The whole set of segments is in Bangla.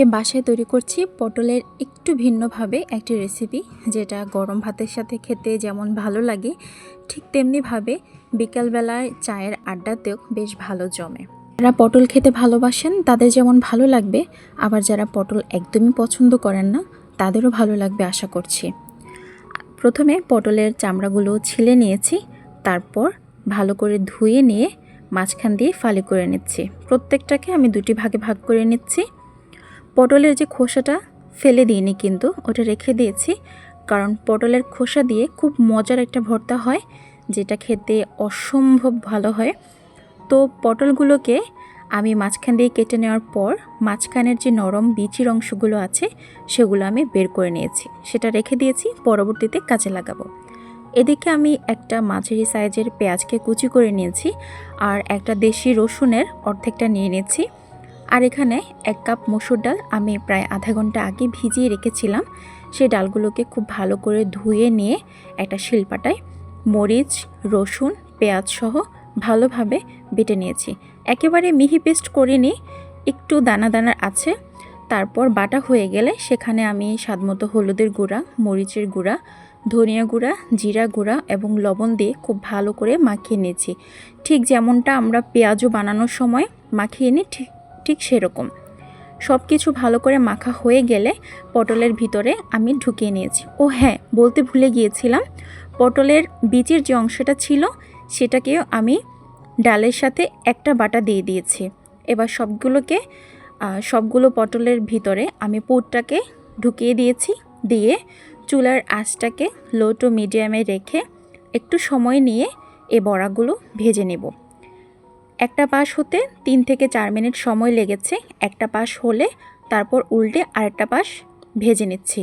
আজকে বাসায় তৈরি করছি পটলের একটু ভিন্নভাবে একটি রেসিপি যেটা গরম ভাতের সাথে খেতে যেমন ভালো লাগে, ঠিক তেমনিভাবে বিকালবেলায় চায়ের আড্ডাতেও বেশ ভালো জমে। যারা পটল খেতে ভালোবাসেন, তাদের যেমন ভালো লাগবে, আবার যারা পটল একদমই পছন্দ করেন না, তাদেরও ভালো লাগবে আশা করছি। প্রথমে পটলের চামড়াগুলো ছিলে নিয়েছি, তারপর ভালো করে ধুয়ে নিয়ে মাঝখান দিয়ে ফালি করে নিচ্ছি। প্রত্যেকটাকে আমি দুটি ভাগে ভাগ করে নিচ্ছি। পটলের যে খোসাটা ফেলে দিইনি কিন্তু, ওটা রেখে দিয়েছি। কারণ পটলের খোসা দিয়ে খুব মজার একটা ভর্তা হয়, যেটা খেতে অসম্ভব ভালো হয়। তো পটলগুলোকে আমি মাঝখান দিয়ে কেটে নেওয়ার পর, মাঝখানের যে নরম বিচির অংশগুলো আছে, সেগুলো আমি বের করে নিয়েছি। সেটা রেখে দিয়েছি, পরবর্তীতে কাজে লাগাবো। এদিকে আমি একটা মাঝারি সাইজের পেঁয়াজকে কুচি করে নিয়েছি, আর একটা দেশি রসুনের অর্ধেকটা নিয়ে নিয়েছি। আর এখানে এক কাপ মসুর ডাল আমি প্রায় আধা ঘণ্টা আগে ভিজিয়ে রেখেছিলাম। সেই ডালগুলোকে খুব ভালো করে ধুয়ে নিয়ে একটা শিলপাটায় মরিচ, রসুন, পেঁয়াজ সহ ভালোভাবে বেটে নিয়েছি। একেবারে মিহি পেস্ট করিনি, একটু দানা দানার আছে। তারপর বাটা হয়ে গেলে সেখানে আমি স্বাদমতো হলুদের গুঁড়া, মরিচের গুঁড়া, ধনিয়া গুঁড়া, জিরা গুঁড়া এবং লবণ দিয়ে খুব ভালো করে মাখিয়ে নিয়েছি। ঠিক যেমনটা আমরা পেঁয়াজও বানানোর সময় মাখিয়ে নিই, ঠিক ঠিক সেরকম। সব কিছু ভালো করে মাখা হয়ে গেলে পটলের ভিতরে আমি ঢুকিয়ে নিয়েছি। ও হ্যাঁ বলতে ভুলে গিয়েছিলাম, পটলের বীজের যে অংশটা ছিল সেটাকেও আমি ডালের সাথে একটা বাটা দিয়ে দিয়েছি। এবার সবগুলোকে সবগুলো পটলের ভিতরে আমি পুরটাকে ঢুকিয়ে দিয়েছি, দিয়ে চুলার আঁচটাকে লো টু মিডিয়ামে রেখে একটু সময় নিয়ে এ বড়াগুলো ভেজে নেব। একটা পাশ হতে তিন থেকে চার মিনিট সময় লেগেছে, একটা পাশ হলে তারপর উল্টে আরেকটা পাশ ভেজে নিচ্ছি।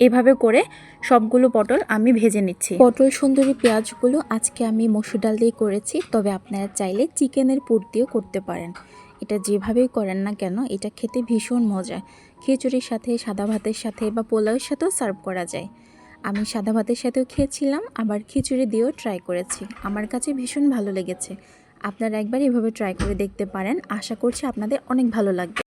এভাবে করে সবগুলো পটল আমি ভেজে নিচ্ছি। পটল সুন্দরী পেঁয়াজগুলো আজকে আমি মসুর ডাল দিয়ে করেছি, তবে আপনারা চাইলে চিকেনের পুর দিয়েও করতে পারেন। এটা যেভাবেই করেন না কেন, এটা খেতে ভীষণ মজা। খিচুড়ির সাথে, সাদা ভাতের সাথে বা পোলাওয়ের সাথেও সার্ভ করা যায়। আমি সাদা ভাতের সাথেও খেয়েছিলাম, আবার খিচুড়ি দিয়েও ট্রাই করেছি। আমার কাছে ভীষণ ভালো লেগেছে। আপনারা একবার এভাবে ট্রাই করে দেখতে পারেন। আশা করছি আপনাদের অনেক ভালো লাগবে।